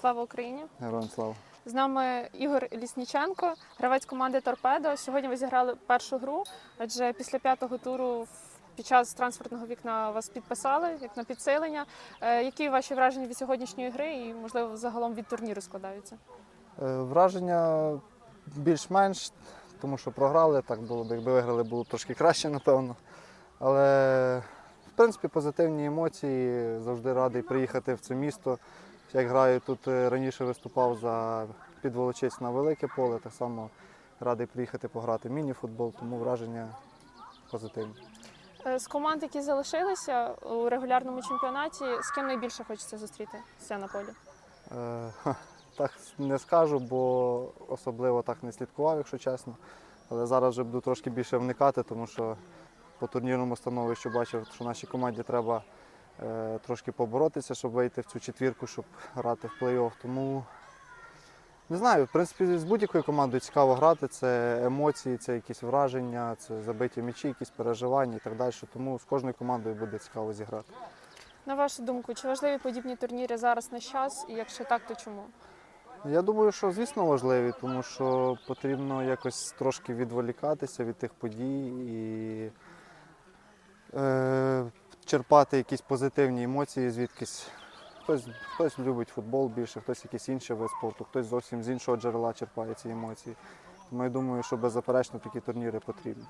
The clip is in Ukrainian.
Слава Україні! Героям слава. З нами Ігор Лісніченко, гравець команди Торпедо. Сьогодні ви зіграли першу гру, адже після п'ятого туру під час трансферного вікна вас підписали як на підсилення. Е, Які ваші враження від сьогоднішньої гри і, можливо, загалом від турніру складаються? Е, Враження більш-менш, тому що програли, так було б, якби виграли, було б трошки краще, напевно. Але, в принципі, позитивні емоції. Завжди радий приїхати в це місто. Як граю тут е, раніше виступав за підволочиць на велике поле, так само радий приїхати пограти в міні-футбол, тому враження позитивні. Е, З команд, які залишилися у регулярному чемпіонаті, з ким найбільше хочеться зустрітися на полі? Е, Так не скажу, бо особливо так не слідкував, якщо чесно. Але зараз вже буду трошки більше вникати, тому що по турнірному становищу бачив, що нашій команді треба трошки поборотися, щоб вийти в цю четвірку, щоб грати в плей-офф. Тому не знаю, в принципі, з будь-якою командою цікаво грати. Це емоції, це якісь враження, це забиті м'ячі, якісь переживання і так далі. Тому з кожною командою буде цікаво зіграти. На вашу думку, чи важливі подібні турніри зараз на час? І якщо так, то чому? Я думаю, що звісно важливі, тому що потрібно якось трошки відволікатися від тих подій і е, черпати якісь позитивні емоції звідкись. Хтось, хтось любить футбол більше, хтось якийсь інший вид спорту, хтось зовсім з іншого джерела черпає ці емоції. Тому я думаю, що беззаперечно такі турніри потрібні.